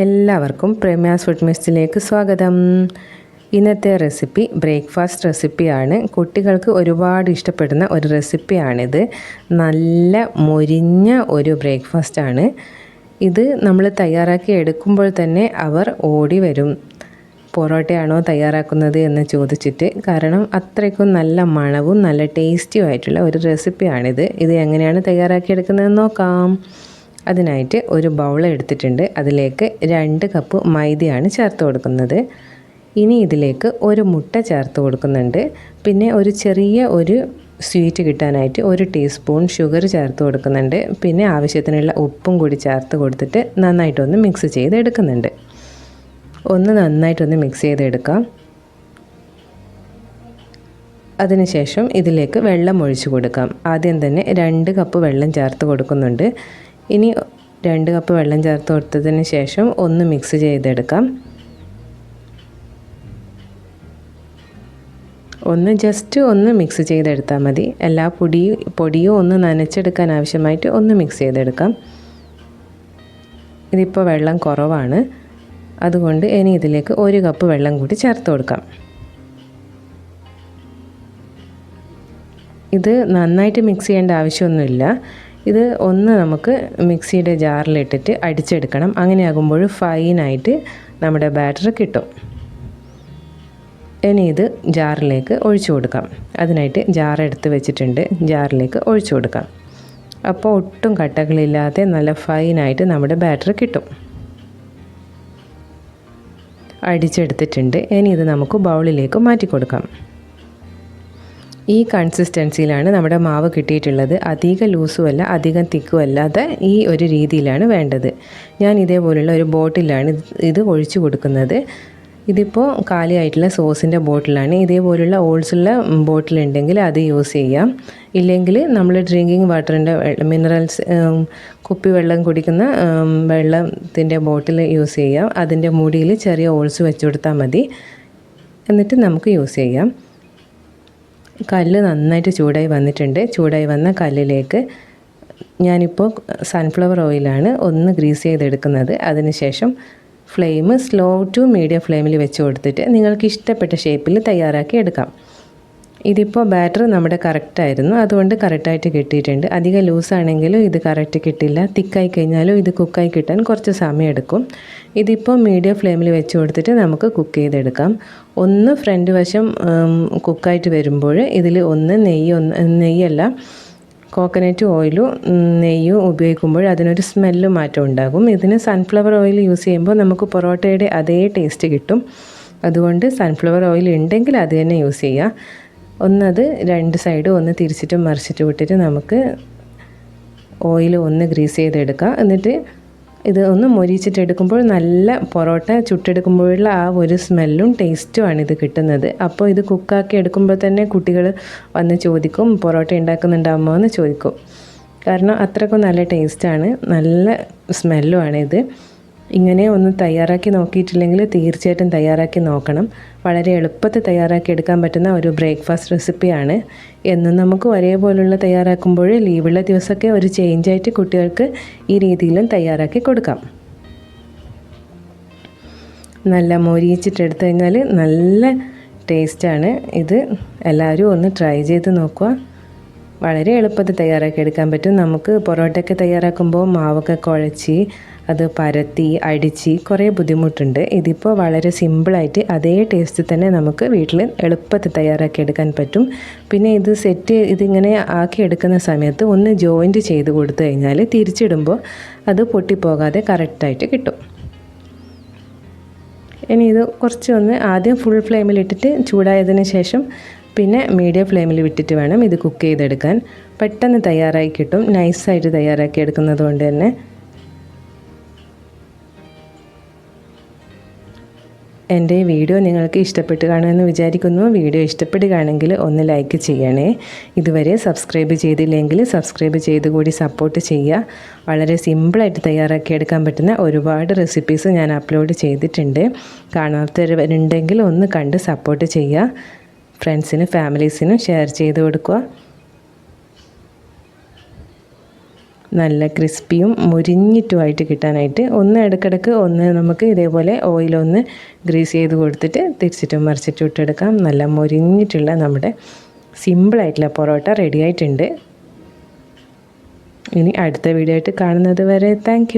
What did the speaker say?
എല്ലാവർക്കും പ്രേമ്യാസ് ഫുഡ് മിസ്റ്റിലേക്ക് സ്വാഗതം. ഇന്നത്തെ റെസിപ്പി ബ്രേക്ക്ഫാസ്റ്റ് റെസിപ്പിയാണ് കുട്ടികൾക്ക് ഒരുപാട് ഇഷ്ടപ്പെടുന്ന ഒരു റെസിപ്പിയാണിത് നല്ല മൊരിഞ്ഞ ഒരു ബ്രേക്ക്ഫാസ്റ്റാണ് ഇത് നമ്മൾ തയ്യാറാക്കി എടുക്കുമ്പോൾ തന്നെ അവർ ഓടി വരും. പൊറോട്ടയാണോ തയ്യാറാക്കുന്നത് എന്ന് ചോദിച്ചിട്ട് കാരണം അത്രയ്ക്കും നല്ല മണവും നല്ല ടേസ്റ്റിയും ആയിട്ടുള്ള ഒരു റെസിപ്പിയാണിത് ഇത് എങ്ങനെയാണ് തയ്യാറാക്കിയെടുക്കുന്നതെന്ന് നോക്കാം. അതിനായിട്ട് ഒരു ബൗൾ എടുത്തിട്ടുണ്ട്. അതിലേക്ക് രണ്ട് കപ്പ് മൈദയാണ് ചേർത്ത് കൊടുക്കുന്നത്. ഇനി ഇതിലേക്ക് ഒരു മുട്ട ചേർത്ത് കൊടുക്കുന്നുണ്ട്. പിന്നെ ഒരു ചെറിയ ഒരു സ്വീറ്റ് കിട്ടാനായിട്ട് ഒരു ടീസ്പൂൺ ഷുഗർ ചേർത്ത് കൊടുക്കുന്നുണ്ട്. പിന്നെ ആവശ്യത്തിനുള്ള ഉപ്പും കൂടി ചേർത്ത് കൊടുത്തിട്ട് നന്നായിട്ടൊന്ന് മിക്സ് ചെയ്ത് എടുക്കുന്നുണ്ട് ഒന്ന് നന്നായിട്ടൊന്ന് മിക്സ് ചെയ്തെടുക്കാം. അതിനുശേഷം ഇതിലേക്ക് വെള്ളം ഒഴിച്ചു കൊടുക്കാം. ആദ്യം തന്നെ രണ്ട് കപ്പ് വെള്ളം ചേർത്ത് കൊടുക്കുന്നുണ്ട്. ഇനി രണ്ട് കപ്പ് വെള്ളം ചേർത്ത് കൊടുത്തതിന് ശേഷം ഒന്ന് മിക്സ് ചെയ്തെടുക്കാം. ഒന്ന് ജസ്റ്റ് ഒന്ന് മിക്സ് ചെയ്തെടുത്താൽ മതി. എല്ലാ പൊടിയും പൊടിയും ഒന്ന് നനച്ചെടുക്കാൻ ആവശ്യമായിട്ട് ഒന്ന് മിക്സ് ചെയ്തെടുക്കാം. ഇതിപ്പോൾ വെള്ളം കുറവാണ്. അതുകൊണ്ട് ഇനി ഇതിലേക്ക് ഒരു കപ്പ് വെള്ളം കൂടി ചേർത്ത് കൊടുക്കാം. ഇത് നന്നായിട്ട് മിക്സ് ചെയ്യേണ്ട ആവശ്യമൊന്നുമില്ല. ഇത് ഒന്ന് നമുക്ക് മിക്സിയുടെ ജാറിലിട്ടിട്ട് അടിച്ചെടുക്കണം. അങ്ങനെയാകുമ്പോൾ ഫൈനായിട്ട് നമ്മുടെ ബാറ്റർ കിട്ടും. ഇനി ഇത് ജാറിലേക്ക് ഒഴിച്ചു കൊടുക്കാം. അതിനായിട്ട് ജാർ എടുത്ത് വെച്ചിട്ടുണ്ട്. ജാറിലേക്ക് ഒഴിച്ചു കൊടുക്കാം. അപ്പോൾ ഒട്ടും കട്ടകളില്ലാതെ നല്ല ഫൈനായിട്ട് നമ്മുടെ ബാറ്റർ കിട്ടും. അടിച്ചെടുത്തിട്ടുണ്ട്. ഇനി ഇത് നമുക്ക് ബൗളിലേക്ക് മാറ്റി കൊടുക്കാം ഈ കൺസിസ്റ്റൻസിയിലാണ് നമ്മുടെ മാവ് കിട്ടിയിട്ടുള്ളത്. അധികം ലൂസുമല്ല അധികം തിക്കും അല്ലാതെ ഈ ഒരു രീതിയിലാണ് വേണ്ടത്. ഞാൻ ഇതേപോലുള്ള ഒരു ബോട്ടിലാണ് ഇത് ഒഴിച്ചു കൊടുക്കുന്നത്. ഇതിപ്പോൾ കാലിയായിട്ടുള്ള സോസിന്റെ ബോട്ടിലാണ്. ഇതേപോലുള്ള ഓൾസുള്ള ബോട്ടിലുണ്ടെങ്കിൽ അത് യൂസ് ചെയ്യാം. ഇല്ലെങ്കിൽ നമ്മൾ ഡ്രിങ്കിങ് വാട്ടറിന്റെ മിനറൽസ് കുപ്പി വെള്ളം കുടിക്കുന്ന വെള്ളത്തിന്റെ ബോട്ടിൽ യൂസ് ചെയ്യാം. അതിന്റെ മുടിയിൽ ചെറിയ ഓൾസ് വെച്ച് കൊടുത്താൽ മതി. എന്നിട്ട് നമുക്ക് യൂസ് ചെയ്യാം. കല്ല് നന്നായിട്ട് ചൂടായി വന്നിട്ടുണ്ട്. ചൂടായി വന്ന കല്ലിലേക്ക് ഞാനിപ്പോൾ സൺഫ്ലവർ ഓയിലാണ് ഒന്ന് ഗ്രീസ് ചെയ്തെടുക്കുന്നത്. അതിനുശേഷം ഫ്ലെയിം സ്ലോ ടു മീഡിയം ഫ്ലെയിമിൽ വെച്ച് കൊടുത്തിട്ട് നിങ്ങൾക്ക് ഇഷ്ടപ്പെട്ട ഷേപ്പിൽ തയ്യാറാക്കി എടുക്കാം. ഇതിപ്പോൾ ബാറ്റർ നമ്മുടെ കറക്റ്റായിരുന്നു അതുകൊണ്ട് കറക്റ്റായിട്ട് കിട്ടിയിട്ടുണ്ട്. അധികം ലൂസാണെങ്കിലും ഇത് കറക്റ്റ് കിട്ടില്ല. തിക്കായി കഴിഞ്ഞാലും ഇത് കുക്കായി കിട്ടാൻ കുറച്ച് സമയം എടുക്കും. ഇതിപ്പോൾ മീഡിയം ഫ്ലെയിമിൽ വെച്ച് കൊടുത്തിട്ട് നമുക്ക് കുക്ക് ചെയ്തെടുക്കാം. ഒന്ന് ഫ്രണ്ട് വശം കുക്കായിട്ട് വരുമ്പോൾ ഇതിൽ ഒന്ന് നെയ്യ് ഒന്ന് നെയ്യല്ല കോക്കനട്ട് ഓയിലും നെയ്യും ഉപയോഗിക്കുമ്പോൾ അതിനൊരു സ്മെല്ല് മാറ്റം ഉണ്ടാകും. ഇതിന് സൺഫ്ലവർ ഓയിൽ യൂസ് ചെയ്യുമ്പോൾ നമുക്ക് പൊറോട്ടയുടെ അതേ ടേസ്റ്റ് കിട്ടും. അതുകൊണ്ട് സൺഫ്ലവർ ഓയിൽ ഉണ്ടെങ്കിൽ അത് തന്നെ യൂസ് ചെയ്യുക ഒന്നത് രണ്ട് സൈഡും ഒന്ന് തിരിച്ചിട്ടും മറിച്ചിട്ടും ഇട്ടിട്ട് നമുക്ക് ഓയിൽ ഒന്ന് ഗ്രീസ് ചെയ്തെടുക്കാം. എന്നിട്ട് ഇത് ഒന്ന് മൊരിച്ചിട്ട് എടുക്കുമ്പോൾ നല്ല പൊറോട്ട ചുട്ടെടുക്കുമ്പോഴുള്ള ആ ഒരു സ്മെല്ലും ടേസ്റ്റുമാണ് ഇത് കിട്ടുന്നത്. അപ്പോൾ ഇത് കുക്കാക്കി എടുക്കുമ്പോൾ തന്നെ കുട്ടികൾ വന്ന് ചോദിക്കും പൊറോട്ട ഉണ്ടാക്കുന്നുണ്ടാകുമോ എന്ന് ചോദിക്കും. കാരണം അത്രക്കും നല്ല ടേസ്റ്റാണ് നല്ല സ്മെല്ലുമാണ് ഇത്. ഇങ്ങനെ ഒന്ന് തയ്യാറാക്കി നോക്കിയിട്ടില്ലെങ്കിൽ തീർച്ചയായിട്ടും തയ്യാറാക്കി നോക്കണം. വളരെ എളുപ്പത്തിൽ തയ്യാറാക്കി എടുക്കാൻ പറ്റുന്ന ഒരു ബ്രേക്ക്ഫാസ്റ്റ് റെസിപ്പിയാണ്. എന്നും നമുക്ക് ഒരേപോലുള്ള തയ്യാറാക്കുമ്പോൾ ലീവുള്ള ദിവസമൊക്കെ ഒരു ചേഞ്ചായിട്ട് കുട്ടികൾക്ക് ഈ രീതിയിലും തയ്യാറാക്കി കൊടുക്കാം. നല്ല മൊരിയിച്ചിട്ടെടുത്തു കഴിഞ്ഞാൽ നല്ല ടേസ്റ്റാണ് ഇത് എല്ലാവരും ഒന്ന് ട്രൈ ചെയ്ത് നോക്കുക. വളരെ എളുപ്പത്തിൽ തയ്യാറാക്കി എടുക്കാൻ പറ്റും. നമുക്ക് പൊറോട്ടയൊക്കെ തയ്യാറാക്കുമ്പോൾ മാവൊക്കെ കുഴച്ച് അത് പരത്തി അടിച്ച് കുറേ ബുദ്ധിമുട്ടുണ്ട്. ഇതിപ്പോൾ വളരെ സിമ്പിളായിട്ട് അതേ ടേസ്റ്റ് തന്നെ നമുക്ക് വീട്ടിൽ എളുപ്പത്തിൽ തയ്യാറാക്കി എടുക്കാൻ പറ്റും. പിന്നെ ഇത് സെറ്റ് ഇതിങ്ങനെ ആക്കി എടുക്കുന്ന സമയത്ത് ഒന്ന് ജോയിന്റ് ചെയ്ത് കൊടുത്തു കഴിഞ്ഞാൽ തിരിച്ചിടുമ്പോൾ അത് പൊട്ടിപ്പോകാതെ കറക്റ്റായിട്ട് കിട്ടും. ഇനി ഇത് കുറച്ചൊന്ന് ആദ്യം ഫുൾ ഫ്ലെയിമിലിട്ടിട്ട് ചൂടായതിന് ശേഷം പിന്നെ മീഡിയം ഫ്ലെയിമിൽ വിട്ടിട്ട് വേണം ഇത് കുക്ക് ചെയ്തെടുക്കാൻ. പെട്ടെന്ന് തയ്യാറായി കിട്ടും. നൈസായിട്ട് തയ്യാറാക്കി എടുക്കുന്നത് കൊണ്ട് തന്നെ. എന്റെ വീഡിയോ നിങ്ങൾക്ക് ഇഷ്ടപ്പെട്ട് കാണുമെന്ന് വിചാരിക്കുന്നു. വീഡിയോ ഇഷ്ടപ്പെടുകയാണെങ്കിൽ ഒന്ന് ലൈക്ക് ചെയ്യണേ. ഇതുവരെ സബ്സ്ക്രൈബ് ചെയ്തില്ലെങ്കിൽ സബ്സ്ക്രൈബ് ചെയ്ത് കൂടി സപ്പോർട്ട് ചെയ്യുക. വളരെ സിമ്പിളായിട്ട് തയ്യാറാക്കി എടുക്കാൻ പറ്റുന്ന ഒരുപാട് റെസിപ്പീസ് ഞാൻ അപ്ലോഡ് ചെയ്തിട്ടുണ്ട്. കാണാത്തവരുണ്ടെങ്കിൽ ഒന്ന് കണ്ട് സപ്പോർട്ട് ചെയ്യുക. ഫ്രണ്ട്സിനും ഫാമിലീസിനും ഷെയർ ചെയ്ത് കൊടുക്കുക. നല്ല ക്രിസ്പിയും മുരിഞ്ഞിട്ടുമായിട്ട് കിട്ടാനായിട്ട് ഒന്ന് ഇടയ്ക്കിടയ്ക്ക് ഒന്ന് നമുക്ക് ഇതേപോലെ ഓയിലൊന്ന് ഗ്രീസ് ചെയ്ത് കൊടുത്തിട്ട് തിരിച്ചിട്ടും മറിച്ചിട്ടും ഇട്ടെടുക്കാം. നല്ല മുരിഞ്ഞിട്ടുള്ള നമ്മുടെ സിമ്പിളായിട്ടുള്ള പൊറോട്ട റെഡി ആയിട്ടുണ്ട്. ഇനി അടുത്ത വീഡിയോ ആയിട്ട് കാണുന്നത് വരെ. താങ്ക്